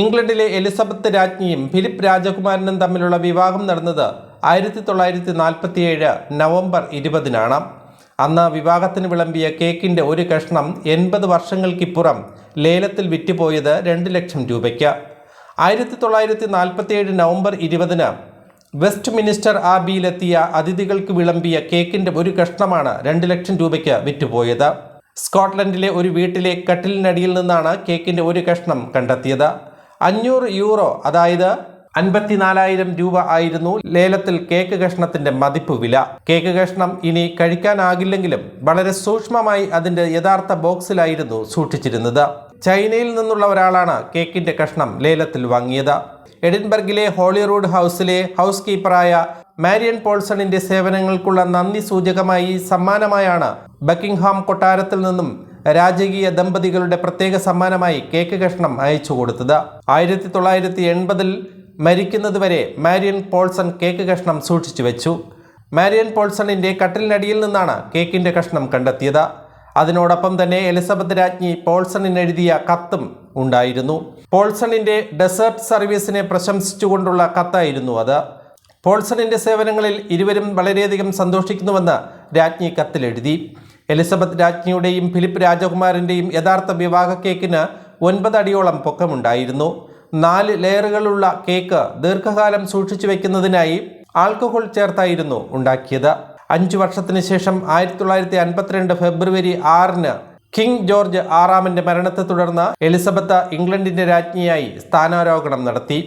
ഇംഗ്ലണ്ടിലെ എലിസബത്ത് രാജ്ഞിയും ഫിലിപ്പ് രാജകുമാരനും തമ്മിലുള്ള വിവാഹം നടന്നത് ആയിരത്തി തൊള്ളായിരത്തി നാൽപ്പത്തിയേഴ് നവംബർ ഇരുപതിനാണ്. അന്ന് വിവാഹത്തിന് വിളമ്പിയ കേക്കിന്റെ ഒരു കഷ്ണം എൺപത് വർഷങ്ങൾക്കിപ്പുറം ലേലത്തിൽ വിറ്റുപോയത് രണ്ട് ലക്ഷം രൂപയ്ക്ക്. ആയിരത്തി തൊള്ളായിരത്തി നാൽപ്പത്തിയേഴ് നവംബർ ഇരുപതിന് വെസ്റ്റ് മിനിസ്റ്റർ ആബിയിലെത്തിയ അതിഥികൾക്ക് വിളമ്പിയ കേക്കിന്റെ ഒരു കഷ്ണമാണ് രണ്ട് ലക്ഷം രൂപയ്ക്ക് വിറ്റുപോയത്. സ്കോട്ട്ലൻഡിലെ ഒരു വീട്ടിലെ കട്ടിലിനടിയിൽ നിന്നാണ് കേക്കിന്റെ ഒരു കഷ്ണം കണ്ടെത്തിയത്. അഞ്ഞൂറ് യൂറോ അതായത് അൻപത്തിനാലായിരം രൂപ ആയിരുന്നു ലേലത്തിൽ കേക്ക് കഷ്ണത്തിന്റെ മതിപ്പ് വില. കേക്ക് കഷ്ണം ഇനി കഴിക്കാനാകില്ലെങ്കിലും വളരെ സൂക്ഷ്മമായി അതിന്റെ യഥാർത്ഥ ബോക്സിലായിരുന്നു സൂക്ഷിച്ചിരുന്നത്. ചൈനയിൽ നിന്നുള്ള ഒരാളാണ് കേക്കിന്റെ കഷ്ണം ലേലത്തിൽ വാങ്ങിയത്. എഡിൻബർഗിലെ ഹോളിറൂഡ് ഹൗസിലെ ഹൗസ് കീപ്പറായ മാരിയൻ പോൾസണിന്റെ സേവനങ്ങൾക്കുള്ള നന്ദി സൂചകമായി സമ്മാനമായാണ് ബക്കിംഗ്ഹാം കൊട്ടാരത്തിൽ നിന്നും രാജകീയ ദമ്പതികളുടെ പ്രത്യേക സമ്മാനമായി കേക്ക് കഷ്ണം അയച്ചു കൊടുത്തത്. ആയിരത്തി തൊള്ളായിരത്തി എൺപതിൽ മരിക്കുന്നതുവരെ മാരിയൻ പോൾസൺ കേക്ക് കഷ്ണം സൂക്ഷിച്ചു വെച്ചു. മാരിയൻ പോൾസണിന്റെ കട്ടിലിനടിയിൽ നിന്നാണ് കേക്കിന്റെ കഷ്ണം കണ്ടെത്തിയത്. അതിനോടൊപ്പം തന്നെ എലിസബത്ത് രാജ്ഞി പോൾസണിന് എഴുതിയ കത്തും ഉണ്ടായിരുന്നു. പോൾസണിന്റെ ഡെസേർട്ട് സർവീസിനെ പ്രശംസിച്ചുകൊണ്ടുള്ള കത്തായിരുന്നു അത്. പോൾസണിന്റെ സേവനങ്ങളിൽ ഇരുവരും വളരെയധികം സന്തോഷിക്കുന്നുവെന്ന് രാജ്ഞി കത്തിലെഴുതി. എലിസബത്ത് രാജ്ഞിയുടെയും ഫിലിപ്പ് രാജകുമാരന്റെയും യഥാർത്ഥ വിവാഹ കേക്കിന് ഒൻപത് അടിയോളം പൊക്കമുണ്ടായിരുന്നു. നാല് ലെയറുകളുള്ള കേക്ക് ദീർഘകാലം സൂക്ഷിച്ചു വെക്കുന്നതിനായി ആൽക്കഹോൾ ചേർത്തായിരുന്നു ഉണ്ടാക്കിയത്. അഞ്ചു വർഷത്തിന് ശേഷം ആയിരത്തി തൊള്ളായിരത്തി അൻപത്തിരണ്ട് ഫെബ്രുവരി ആറിന് കിങ് ജോർജ് ആറാമന്റെ മരണത്തെ തുടർന്ന് എലിസബത്ത് ഇംഗ്ലണ്ടിന്റെ രാജ്ഞിയായി സ്ഥാനാരോഹണം നടത്തി.